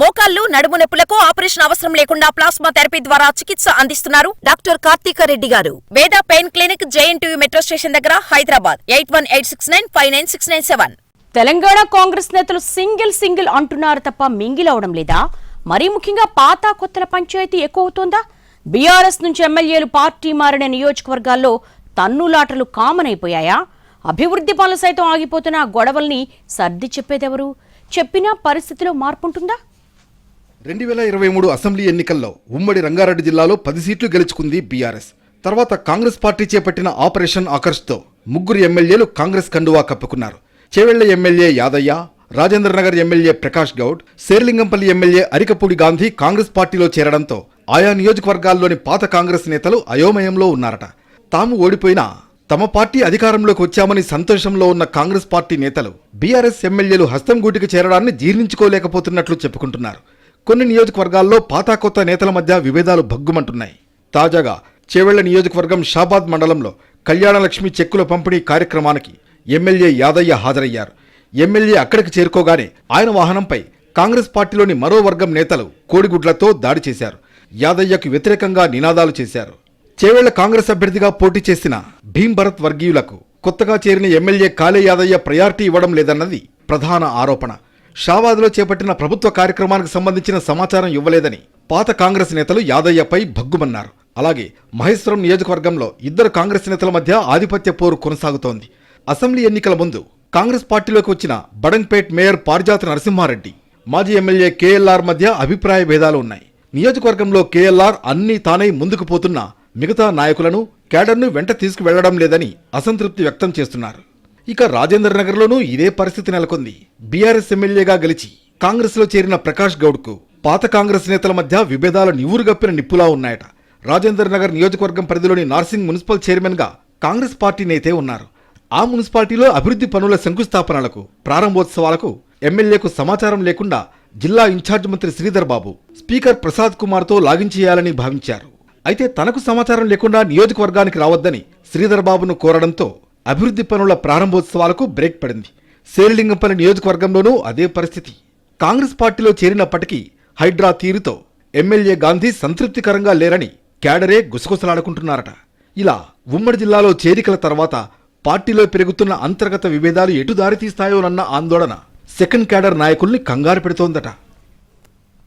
మోకాళ్ళు నడుము నొప్పులకు ఆపరేషన్ అవసరం లేకుండా ప్లాస్మా థెరపీ ద్వారా చికిత్స అందిస్తున్నారు డాక్టర్ కార్తీక రెడ్డి గారు. Veda pain clinic JNTU metro station దగ్గర Hyderabad. Eight one eight six nine five nine six nine seven. Telangana Congress నేతలు సింగిల్ సింగిల్ అంటున్నారు తప్ప మింగిలవడం లేదా? మరీ ముఖ్యంగా పాత కొత్తల పంచాయతీ ఎక్కువ అవుతోందా బీఆర్ఎస్ నుంచి ఎమ్మెల్యేలు పార్టీ మారిన నియోజకవర్గాల్లో తన్నులాటలు కామన్ అయిపోయాయా అభివృద్ధి పనులు సైతం ఆగిపోతున్న గొడవల్ని సర్ది చెప్పేదెవరు? చెప్పినా పరిస్థితిలో మార్పుంటుందా? రెండు వేల ఇరవై మూడు అసెంబ్లీ ఎన్నికల్లో ఉమ్మడి రంగారెడ్డి జిల్లాలో పది సీట్లు గెలుచుకుంది బీఆర్ఎస్. తర్వాత కాంగ్రెస్ పార్టీ చేపట్టిన ఆపరేషన్ ఆకర్ష్తో ముగ్గురు ఎమ్మెల్యేలు కాంగ్రెస్ కండువా కప్పుకున్నారు. Chevella MLA Yadaiah Rajendranagar MLA Prakash Goud Serilingampally MLA Arikapudi Gandhi Congress పార్టీలో చేరడంతో ఆయా నియోజకవర్గాల్లోని పాత కాంగ్రెస్ నేతలు అయోమయంలో ఉన్నారట. తాము ఓడిపోయినా తమ పార్టీ అధికారంలోకి వచ్చామని సంతోషంలో ఉన్న కాంగ్రెస్ పార్టీ నేతలు బీఆర్ఎస్ ఎమ్మెల్యేలు హస్తం గూటికి చేరడాన్ని జీర్ణించుకోలేకపోతున్నట్లు చెప్పుకుంటున్నారు. కొన్ని నియోజకవర్గాల్లో పాత కొత్త నేతల మధ్య విభేదాలు భగ్గుమంటున్నాయి. తాజాగా చేవెళ్ళ నియోజకవర్గం షాబాద్ మండలంలో కళ్యాణలక్ష్మి చెక్కుల పంపిణీ కార్యక్రమానికి ఎమ్మెల్యే యాదయ్య హాజరయ్యారు. ఎమ్మెల్యే అక్కడికి చేరుకోగానే ఆయన వాహనంపై కాంగ్రెస్ పార్టీలోని మరో వర్గం నేతలు కోడిగుడ్లతో దాడి చేశారు. యాదయ్యకు వ్యతిరేకంగా నినాదాలు చేశారు. చేవేళ్ళ కాంగ్రెస్ అభ్యర్థిగా పోటీ చేసిన భీం భరత్ వర్గీయులకు కొత్తగా చేరిన ఎమ్మెల్యే కాళే యాదయ్య ప్రయారిటీ ఇవ్వడం లేదన్నది ప్రధాన ఆరోపణ. షాబాద్లో చేపట్టిన ప్రభుత్వ కార్యక్రమానికి సంబంధించిన సమాచారం ఇవ్వలేదని పాత కాంగ్రెస్ నేతలు యాదయ్యపై భగ్గుమన్నారు. అలాగే మహేశ్వరం నియోజకవర్గంలో ఇద్దరు కాంగ్రెస్ నేతల మధ్య ఆధిపత్య పోరు కొనసాగుతోంది. అసెంబ్లీ ఎన్నికల ముందు కాంగ్రెస్ పార్టీలోకి వచ్చిన బడంగ్పేట్ మేయర్ పారిజాత నరసింహారెడ్డి మాజీ ఎమ్మెల్యే కేఎల్ఆర్ మధ్య అభిప్రాయ భేదాలు ఉన్నాయి. నియోజకవర్గంలో కేఎల్ఆర్ అన్నీ తానై ముందుకు పోతున్నా మిగతా నాయకులను కేడర్ను వెంట తీసుకువెళ్ళడం లేదని అసంతృప్తి వ్యక్తం చేస్తున్నారు. ఇక రాజేంద్ర నగర్లోనూ ఇదే పరిస్థితి నెలకొంది. బీఆర్ఎస్ ఎమ్మెల్యేగా గెలిచి కాంగ్రెస్లో చేరిన ప్రకాష్ గౌడ్కు పాత కాంగ్రెస్ నేతల మధ్య విభేదాలు నివురుగప్పిన నిప్పులా ఉన్నాయట. రాజేంద్ర నగర్ నియోజకవర్గం పరిధిలోని నార్సింగ్ మున్సిపల్ చైర్మన్గా కాంగ్రెస్ పార్టీ నేతే ఉన్నారు. ఆ మున్సిపాలిటీలో అభివృద్ధి పనుల శంకుస్థాపనలకు ప్రారంభోత్సవాలకు ఎమ్మెల్యేకు సమాచారం లేకుండా జిల్లా ఇన్ఛార్జ్ మంత్రి శ్రీధర్ బాబు స్పీకర్ ప్రసాద్ కుమార్తో లాగిన్ చేయాలని భావించారు. అయితే తనకు సమాచారం లేకుండా నియోజకవర్గానికి రావద్దని శ్రీధర్ బాబును కోరడంతో అభివృద్ధి పనుల ప్రారంభోత్సవాలకు బ్రేక్ పడింది. శేరిలింగంపల్లి నియోజకవర్గంలోనూ అదే పరిస్థితి. కాంగ్రెస్ పార్టీలో చేరినప్పటికీ హైడ్రా తీరుతో ఎమ్మెల్యే గాంధీ సంతృప్తికరంగా లేరని క్యాడరే గుసగుసలాడుకుంటున్నారట. ఇలా ఉమ్మడి జిల్లాలో చేరికల తర్వాత పార్టీలో పెరుగుతున్న అంతర్గత విభేదాలు ఎటు దారితీస్తాయోనన్న ఆందోళన సెకండ్ క్యాడర్ నాయకుల్ని కంగారు పెడుతోందట.